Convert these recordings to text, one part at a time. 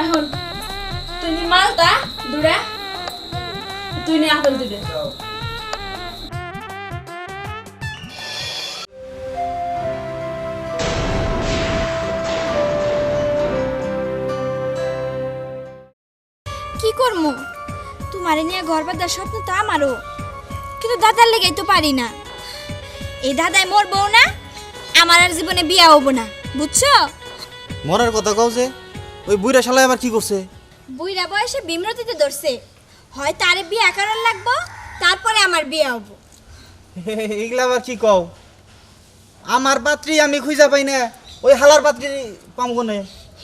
এখন তুই নি মালটা দুটা তুই নি আপেল দুটো কি করমু? তোমারে নিয়ে ঘর বাঁধার স্বপ্ন তো আমারও। কিন্তু দাদার লেগেই তো পারি না। এই দাদাই মরবো না আমার আর জীবনে বিয়া হব না বুঝছ? মরার কথা কও যে। ওই বুইরা শালায় আবার কি করছে? বুইরা বয়সে বিমরতিতে ধরছে। হয় তারে বিয়া করার লাগবো তারপরে আমার বিয়া হব। এগুলা আবার কি কও? আমার পাত্রী আমি খুঁজা পাই না ওই হালার পাত্রী পাম কোনে?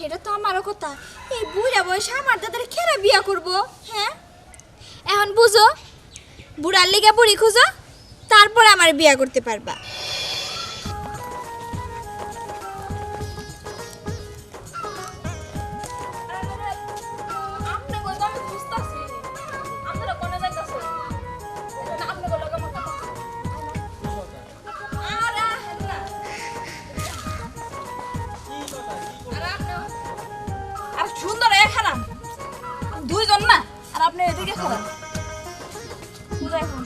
এটা তো আমারও কথা। এই বুড়া বয়সে আমার দাদার খেরা বিয়া করব হ্যাঁ? এখন বুঝো বুড়ার লিগে বুড়ি খুঁজো তারপরে আমার বিয়া করতে পারবা। আপনি এদিকে খারাপ সোজা এখন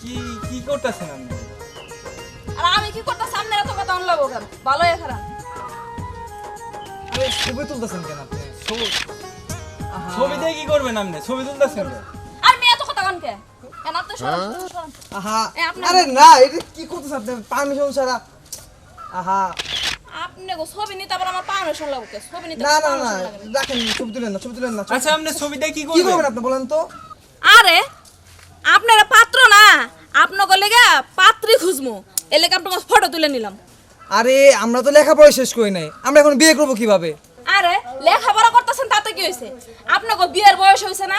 কি কি করতেছেন আপনি? আর আমি কি করতে সামনে তো কথা অনলাব কেন ভালো এখানে আরে ছবি তুলতেছেন কেন আপনি ছবি ছবি দিয়ে কি করবেন আপনি ছবি তুলতেছেন আর মেয়ে তো কথা কনকে কেন আপনি সরেন, সরেন। আহা। আরে না এটা কি করতেছ আপনি? পারমিশন ছাড়া। আহা। আপনি গো ছবি নিতে আবার আমার পারমিশন লাগবে। ছবি নিতে না না না permission লাগে না। রাখেন ছবি তুলেন না ছবি তুলেন না আচ্ছা আপনি ছবি দিয়ে কি কি করবেন? করবেন আপনি বলেন তো? আরে আপনারা পাত্র না আপনাকে লেগে পাত্রী খুঁজমু। এ লেগে আপনাকে ফটো তুলে নিলাম। আরে আমরা তো লেখাপড়া শেষ করি নাই। আমরা এখন বিয়ে করব কীভাবে? আরে লেখাপড়া করতেছেন তাতে কি হয়েছে? আপনাকে বিয়ের বয়স হয়েছে না?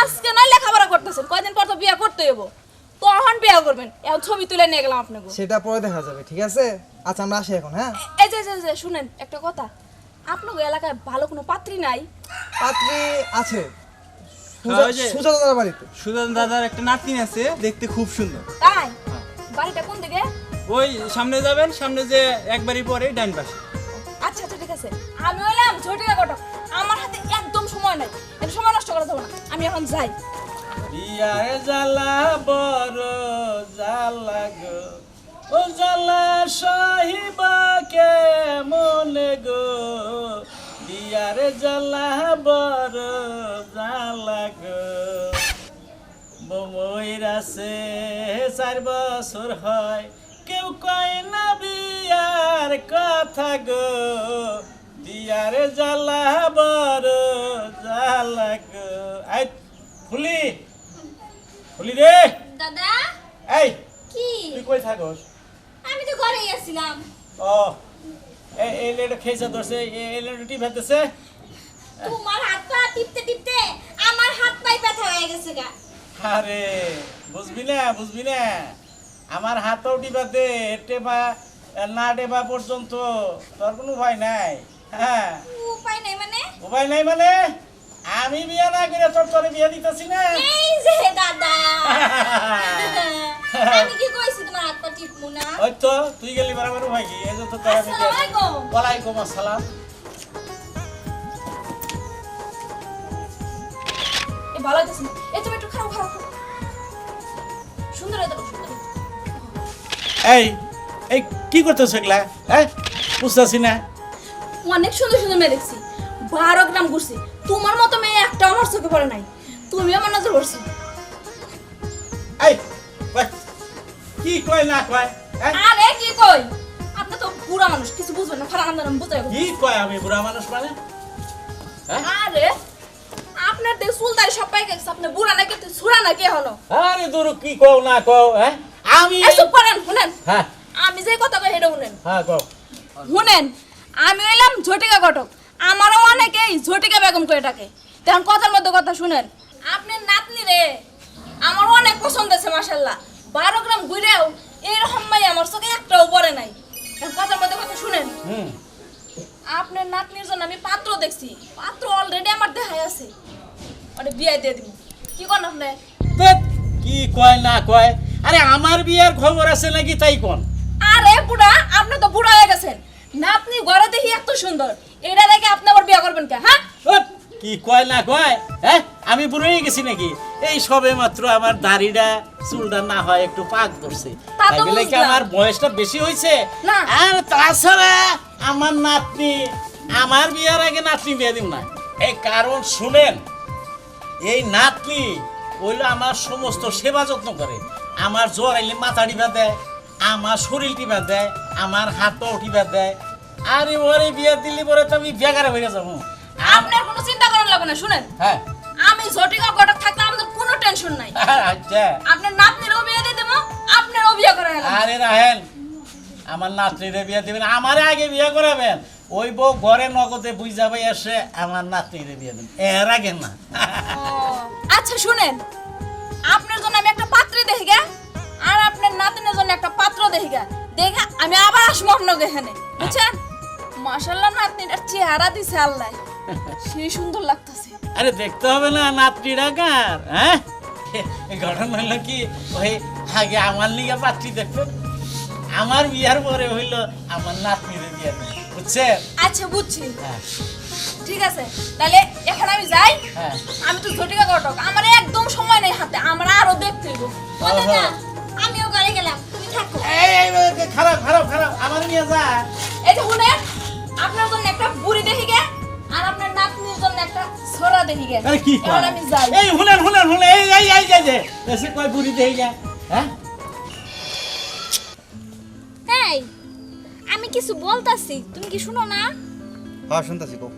আজকে নয় লেখাপড়া করতেছেন কয়দিন পর তো বিয়ে করতে হইব। তখন বিয়ে করবেন এখন ছবি তুলে নিয়ে গেলাম আপনাকে। সেটা পরে দেখা যাবে ঠিক আছে? আচ্ছা আমরা আসি এখন হ্যাঁ? এই যে যে, শুনেন একটা কথা। আপনাকে এলাকায় ভালো কোনো পাত্রী নাই? পাত্রী আছে। হ্যাঁ, সুজাতা দাদার বাড়িতে। সুদান দাদার একটা নাতনি আছে দেখতে খুব সুন্দর। তাই? বাড়িটা কোন দিকে? ওই সামনে যাবেন সামনে যে একবারই পরে ডান পাশে। আচ্ছা আচ্ছা ঠিক আছে। আমি হইলাম ঝটিকা কটক। আমার হাতে একদম সময় নাই। এটা সময় নষ্ট করে দেবো না। আমি এখন যাই। বিয়ারে জ্বালা বড় জ্বালা গো। ও জ্বালা বিয়ারে জ্বালা বড় জ্বালা গো। বমইরাছে চার বছর হয় কেউ কয় না বিয়ার কথা গো। বিয়ারে জ্বালা বড় জ্বালা গো। আই ফুলি ফুলি রে। দাদা? এই কি? তুই কই থাকস? আমি তো ঘরেই আসছিলাম ও এই লেটা খেয়েছে ধরছে এই লেটা টিপ হাতেছে তোমার হাত পা টিপতে টিপতে আমার হাত পাই ব্যথা হয়ে গেছে গা। আরে বুঝবি না বুঝবি না। আমার হাতও টিপাতে টেপা না টেপা পর্যন্ত তোর কোনো উপায় নাই। হ্যাঁ। উপায় নাই মানে? উপায় নাই মানে? আমি বিয়া না করে তোর তোরে বিয়া দিতেছি না। এই যে দাদা। আমি কি কইছি তোমার হাত পা টিপমু না? ওই তো তুই গেলি বরাবর উপায় কি? এই যে তো তোর আমি আসসালামু আলাইকুম। ওয়ালাইকুম আসসালাম। ভালো হইতেছে না। এ তুমি একটু খারাপ খারাপ সুন্দর হইতে সুন্দর এই এই কি করতেছ এগুলা? হ্যাঁ বুঝতেছি না। অনেক সুন্দর সুন্দর মেয়ে দেখছি। বারো গ্রাম ঘুরছি। তোমার মতো মেয়ে একটা আমার চোখে পড়ে নাই। তুমি আমার নজর পড়ছো এই কি কয় না কয়? আরে কি কই আপনি তো বুড়া মানুষ কিছু বুঝবেন না। খারাপ আন্দোলন বুঝাই কি কয় আমি বুড়া মানুষ মানে? আরে আপনার দেখ চুলদারি সব পাই গেছে আপনি বুড়া নাকি ছুড়া নাকি হলো আরে দূর কি কও না কও হ্যাঁ? আমি চুপ করেন শুনেন। হ্যাঁ। আমি যে কথা কই সেটা শুনেন। হ্যাঁ কও। শুনেন আমি এলাম ঝটিকা ঘটক। আমারও অনেকেই ঝটিকা বেগম করে ডাকে। তখন কথার মধ্যে কথা শুনেন। আপনার নাতনি রে আমার অনেক পছন্দ আছে মাসাল্লাহ বারো গ্রাম ঘুরেও এইরকম মাই আমার চোখে একটাও পরে নাই। কথার মধ্যে কথা শুনেন। আপনার নাতনির জন্য আমি পাত্র দেখছি। পাত্র অলরেডি আমার দেখাই আছে। ওটা বিয়ে দিয়ে দিব। কি করেন আপনি? কি কয় না কয়? আরে আমার বিয়ার খবর আছে নাকি তাই কোন? আরে বুড়া আপনি তো বুড়া হয়ে গেছেন। নাতনি ঘরে দেখি এত সুন্দর। এটা দেখে আপনি আবার বিয়ে করবেন কে হ্যাঁ? কি কয় না কয়? হ্যাঁ আমি বুড়ো হয়ে গেছি নাকি? এই সবে মাত্র আমার দাড়িটা চুলটা না হয় একটু পাক করছে তা তো তাই বলে কি আমার বয়সটা বেশি হয়েছে? আর তাছাড়া আমার নাতনি আমার বিয়ার আগে নাতনি বিয়ে দিব না। এই কারণ শুনেন এই নাতনি হইল আমার সমস্ত সেবা যত্ন করে। আমার জ্বর আইলে মাথা টিপা দেয় আমার শরীর টিপা দেয় আমার হাতও টিপা দেয় আরে ওরে বিয়া দিলে পরে তো আমি বেকার হয়ে যাব। আপনার কোনো চিন্তা করার লাগবে না শুনেন। হ্যাঁ। আমি ঝটিকা গটক থাকলে আমাদের কোনো টেনশন নাই। আচ্ছা। আপনার নাতনিরও বিয়ে দিয়ে দেবো আপনারও বিয়ে করে আরে রাহেন আমার নাতনিরে বিয়ে দিবেন আমারে আগে বিয়ে করাবেন। ওই বউ ঘরে নগদে বুঝা যাবে এসে আমার নাতনিরে বিয়ে দেবেন এর আগে না। আচ্ছা শুনেন। আপনার জন্য আমি একটা পাত্র দেখি গে, আর আপনার নাতিনের জন্য একটা পাত্র দেখি গে। দেখে আমি আবার আসব আপনাকে এখানে। বুঝছেন? মাসাল্লাহ নাতনিটার চেহারা দিছে আল্লাহ। সেই সুন্দর লাগতেছে। আরে দেখতে হবে না নাতনিরা কার হ্যাঁ? ঘটনা হলো কি ওই আগে আমার লিগে পাত্রী দেখবেন আমার বিয়ার পরে হইল আমার নাতনিরে বিয়ে দেবেন বুঝছেন আচ্ছা বুঝছি হ্যাঁ ঠিক আছে তাহলে এখন আমি যাই হ্যাঁ আমি তো ঝটিকা ঘটক আমার একদম সময় নেই হাতে আমার আরও দেখতে হইব। আমিও ঘরে গেলাম তুমি থাকো এই, এই, খারাপ খারাপ খারাপ আমার নিয়ে যা এই যে শুনেন আপনার জন্য একটা বুড়ি দেখি গে আর আপনার নাতনির জন্য একটা ছড়া দেখি গে আরে কি এখন আমি যাই এই হুনেন হুনেন হুনেন এই এই এই যে এসে কয় বুড়ি দেই যা হ্যাঁ কিছু বলতাছি তুমি কি শুনো না? হ্যাঁ শুনতেছি কো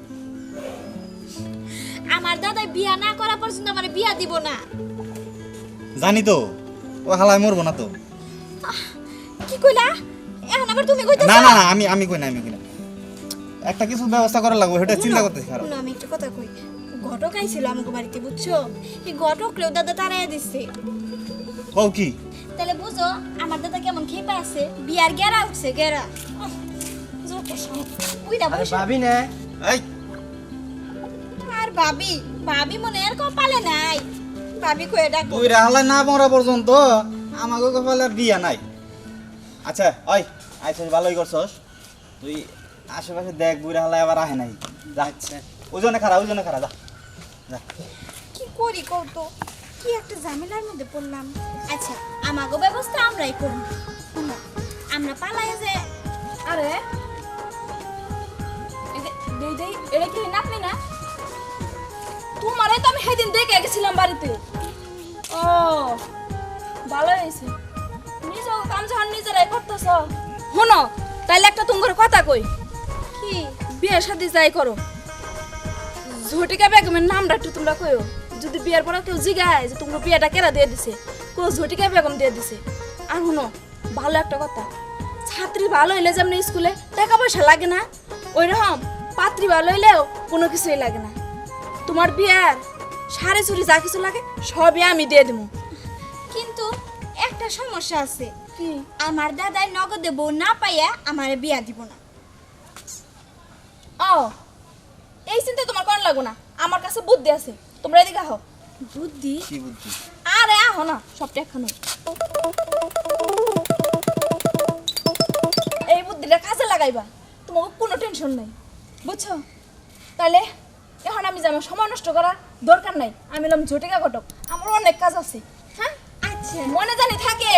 আমার দাদা বিয়া না করা পর্যন্ত আমার বিয়া দিব না। জানি তো ও হালায় মরবো না তো। কি কইলা? এখন আবার তুমি কইতাছ? না না না আমি আমি কই না আমি কই না। একটা কিছু ব্যবস্থা করা লাগবে সেটা চিন্তা খারাপ শুনো, আমি একটা কথা কই। ঘটক আইছিল আমাকে বাড়িতে বুঝছ? এই ঘটক রেও দাদা তারাই দিচ্ছে কও কি? তাহলে বুঝো আমার দাদা কেমন খেপে আছে? বিয়ার গেরা উঠছে গেরা। ভাবি না। এই। আর ভাবি ভাবি মনে আর কপালে নাই। ভাবি কয়ে ডাকো। তুই হালায় না মরা পর্যন্ত আমাকে কপালে আর বিয়া নাই। আচ্ছা ওই আইসস ভালোই করছস। তুই আশেপাশে দেখ বুড়া হালায় আবার আহে নাই। যা। আচ্ছা। ওজনে খারা ওজনে খারা যা। যা। কি করি কৌতো কি একটা ঝামেলার মধ্যে পড়লাম। আচ্ছা আমাগো ব্যবস্থা আমরাই করব। আমরা পালাই যে আরে দেই দেই এটা কি নাতনি না? তোমারে তো আমি সেদিন দেখে গেছিলাম বাড়িতে। ও, ভালো হয়েছে। নিজ কাম যখন নিজেরাই করতেছ। শোনো, তাইলে একটা তোমার কথা কই। কি বিয়ের সাথে যাই করো। ঝটিকা বেগমের নামটা একটু তোমরা কইও। যদি বিয়ের পরে কেউ জিগায় যে তোমার বিয়েটা কেরা দিয়ে দিছে কেউ ঝটিকা বেগম দিয়ে দিছে। আর শুনো, ভালো একটা কথা। ছাত্রী ভালো হইলে যেমন স্কুলে টাকা পয়সা লাগে না ওই রকম পাত্রী ভালো হইলেও কোনো কিছুই লাগে না। তোমার বিয়ের সাড়ে চুরি যা কিছু লাগে সবই আমি দিয়ে দেবো কিন্তু একটা সমস্যা আছে। কি? আমার দাদাই নগদে বউ না পাইয়া আমার বিয়া দিব না। ও এই চিন্তা তোমার কোন লাগো না। আমার কাছে বুদ্ধি আছে। তোমরা এদিকে আহো। বুদ্ধি? কি বুদ্ধি? আরে আহো না সবটা এখানে এই বুদ্ধিটা কাজে লাগাইবা। তোমাকে কোনো টেনশন নাই। বুঝছ? তাহলে এখন আমি যেমন সময় নষ্ট করার দরকার নাই। আমি এলাম ঝটিকা ঘটক। আমার অনেক কাজ আছে। হ্যাঁ? আচ্ছা। মনে জানি থাকে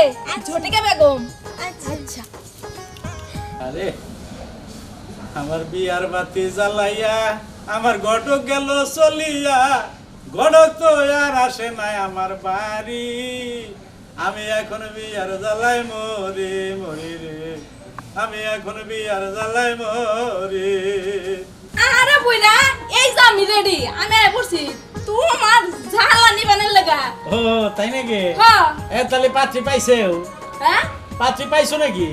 ঝটিকা বেগম। আচ্ছা। আচ্ছা। আরে আমার বিয়ার বাতি জ্বালাইয়া আমার ঘটক গেল চলিয়া। ঘটক তো আর আসে নাই আমার বাড়ি। আমি এখন বিয়ার জ্বালাই মরি মরি রে আমি এখন বিয়ার জ্বালাই মরি। আরে বইরা এই যে আমি রেডি আমি আয় পড়ছি। তোমার ঝালা নিবানের লাগা। ও তাই নাকি? হ্যাঁ। এ তাহলে পাত্রী পাইছেও? হ্যাঁ? পাত্রী পাইছো নাকি?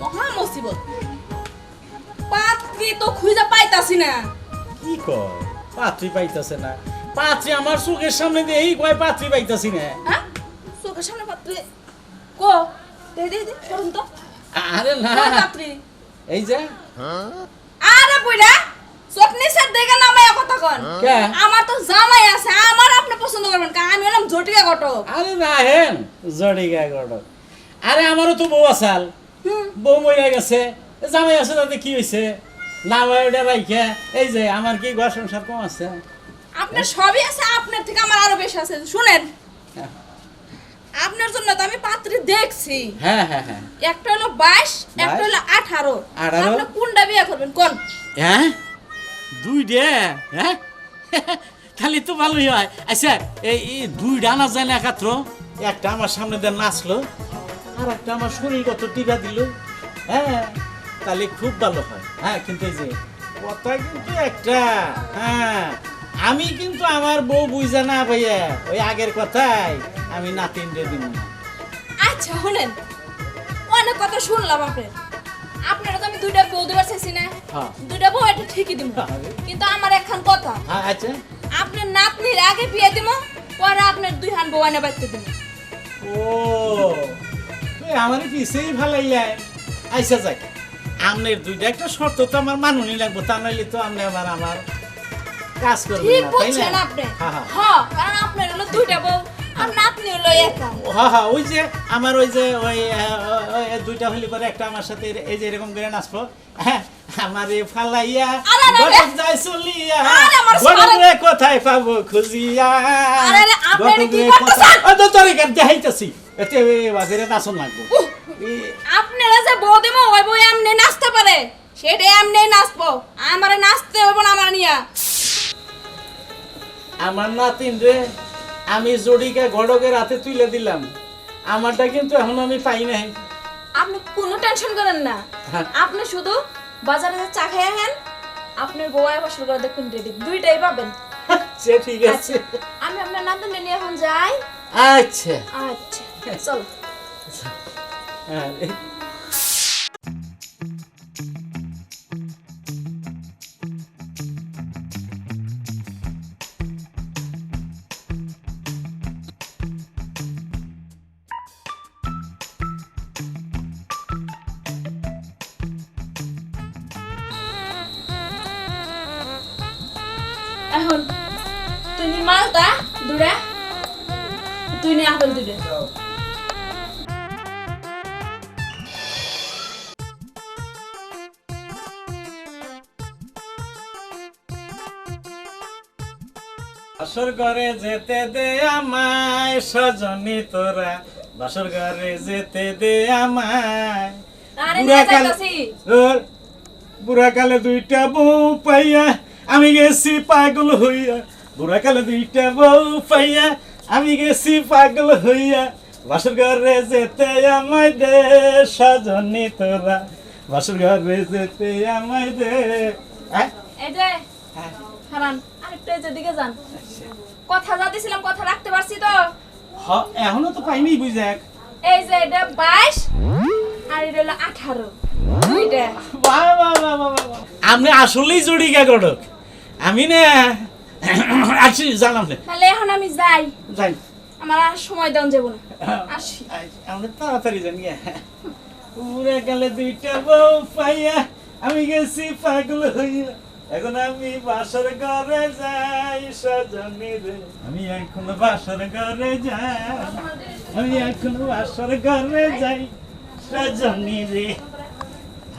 মহা মুসিবত। পাত্রী তো খুঁজে পাইতাছি না। কি কয়? পাত্রী পাইতাছে না। পাত্রী আমার চোখের সামনে দিয়ে এই কয় পাত্রী পাইতাছি না? হ্যাঁ? চোখের সামনে পাত্রী। কো দে দে দে তো। আরে না। পাত্রী এই যে। আরে বইরা চোখ নিচের দেখে নামায় কথা কন? আমার তো জামাই আছে আমার আপনি পছন্দ করবেন কা? আমি হলাম ঝটিকা ঘটক। আরে না হেন। জড়িগা গড়ক আরে আমারও তো বউ আসাল বউ মরিয়া গেছে। জামাই আছে তাতে কি হয়েছে না ভাই ওটা রাইখে। এই যে আমার কি ঘর সংসার কম আছে? আপনার সবই আছে আপনার থেকে আমার আরও বেশি আছে। শুনেন। আপনার জন্য তো আমি পাত্রী দেখছি। হ্যাঁ হ্যাঁ হ্যাঁ। একটা হলো বাইশ একটা হলো আঠারো। আঠারো? আপনি কোনটা বিয়ে করবেন? কোন? হ্যাঁ? দুই ডে হ্যাঁ? খালি তো ভালোই হয়। আচ্ছা এই এই দুই ডানা যায় না একাত্র? একটা আমার সামনে দিয়ে নাচলো আর একটা আমার শরীরগত টিকা দিল। হ্যাঁ তাহলে খুব ভালো হয়। হ্যাঁ কিন্তু এই যে কথা কিন্তু একটা। হ্যাঁ আমি কিন্তু আমার বউ বুঝা না ভাইয়া ওই আগের কথাই আমি নাতিন রে দিব না আচ্ছা শুনেন। অনেক কথা শুনলাম আপনার। আপনারা তো আমি দুইটা বউ দিবার চাইছি না। হ্যাঁ। দুইটা বউ এটা ঠিকই দিব আরে। কিন্তু আমার একখান কথা। হ্যাঁ আচ্ছা আপনার নাতনির আগে বিয়ে দিব পরে আপনার দুই হান বউ আনে বাড়তে দিব ও তুই আমার পিছেই ভালাইলাই আইসা যাক। আমনের দুইটা একটা শর্ত তো আমার মানুনি লাগবো তা নইলে তো আপনি আবার আমার কাজ করবেন ঠিক বুঝছেন আপনি। হ্যাঁ হ্যাঁ। হ্যাঁ কারণ আপনার হলো দুইটা বউ আর নাতনি হলো একা হ্যাঁ হ্যাঁ ওই যে আমার ওই যে ওই দুইটা হলি পরে একটা আমার সাথে এই যে এরকম করে নাচবো। হ্যাঁ আমার এ ফালাইয়া। গটক যায় চলিয়া আরে, আমার গটক সারা- রে কোথায় পাবো খুঁজিয়া? আরে, আরে, আপনি কি করতেছেন? কোথায়- ও, তো তোর এখান দেখাইতেছি এতে বাজারে নাচন লাগবো। আপনারা যে বউ দিব ওই বউ এমনি নাচতে পারে। সেটা এমনি নাচবো। আমার নাচতে হবে না আমার নিয়া। আমার নাতিন রে আমি জড়িকা গড়কের হাতে তুলে দিলাম। আমারটা কিন্তু এখন আমি পাই নাই। আপনি কোনো টেনশন করেন না। হ্যাঁ। আপনি শুধু বাজারে যে চা খেয়ে আহেন আপনার বউ আয় বসল করে দেখুন রেডি। দুইটাই পাবেন। সে ঠিক আছে। আচ্ছা আমি আপনার নাতনি নিয়ে এখন যাই। আচ্ছা। আচ্ছা চলো। হ্যাঁ, এখন। তুই নি মালটা দুটা তুই নি আপেল দুটা বাসর ঘরে যেতে দে আমায় সজনী তোরা। বাসর ঘরে যেতে দে আমায়। আরে বুড়া নিয়ে কালে- যাইতাছি। ওর বুড়া কালে দুইটা বউ পাইয়া আমি গেছি পাগল হইয়া বুড়া কালে দুইটা বউ পাইয়া আমি গেছি পাগল হইয়া বাসর ঘরে যেতে আমায় দে সজনী তোরা বাসর ঘরে যেতে আমায় দে। হ্যাঁ? এই যে হারান আরেকটু এই যে দিকে যান। কথা যা দিছিলাম কথা রাখতে পারছি তো? এখনও তো পাইনি বুঝাক এই যে এটা বাইশ আর এটা হলো আঠারো। আপনি আসলেই জড়ি গে গড়ক আমি না আসি জানাম না। তাহলে এখন আমি যাই। যাই। আমার আর সময় দেন যাব না। আসি। আমরা তাড়াতাড়ি জানি পুরে গেলে দুইটা বউ পাইয়া আমি গেছি পাগল হইয়া। এখন আমি বাসর ঘরে যাই সজনী রে। আমি এখন বাসর ঘরে যাই। আমি এখন বাসর ঘরে যাই সজনী রে।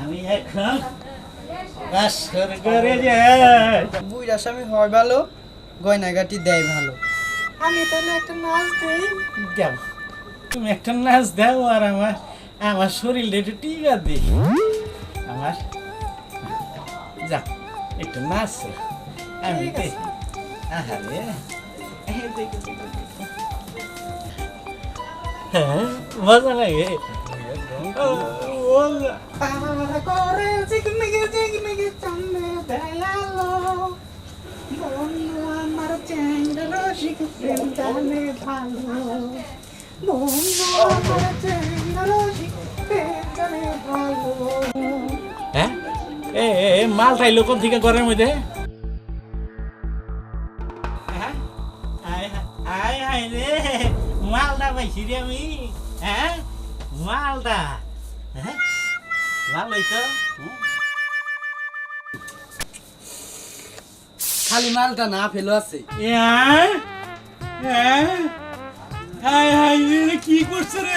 আমি এখন বুইরা স্বামী হয় ভালো গয়নাগাটি দেয় ভালো। আমি তাহলে একটা নাচ দেই। দেও। তুমি একটা নাচ দাও আর আমার আমার শরীরটা একটু টিকা দি আমার যা একটু নাচ। আমি ঠিক আছে। আহারে। হ্যাঁ মজা লাগে। হ্যাঁ? এ মাল খাইলো কোন থেকে ঘরের মধ্যে। হ্যাঁ? মালটা পাইছি রে আমি। হ্যাঁ? মালটা। হ্যাঁ ভালোই তো খালি মালটা না ফেলো আছে। হ্যাঁ হ্যাঁ হায় হায় রে কি করছে রে?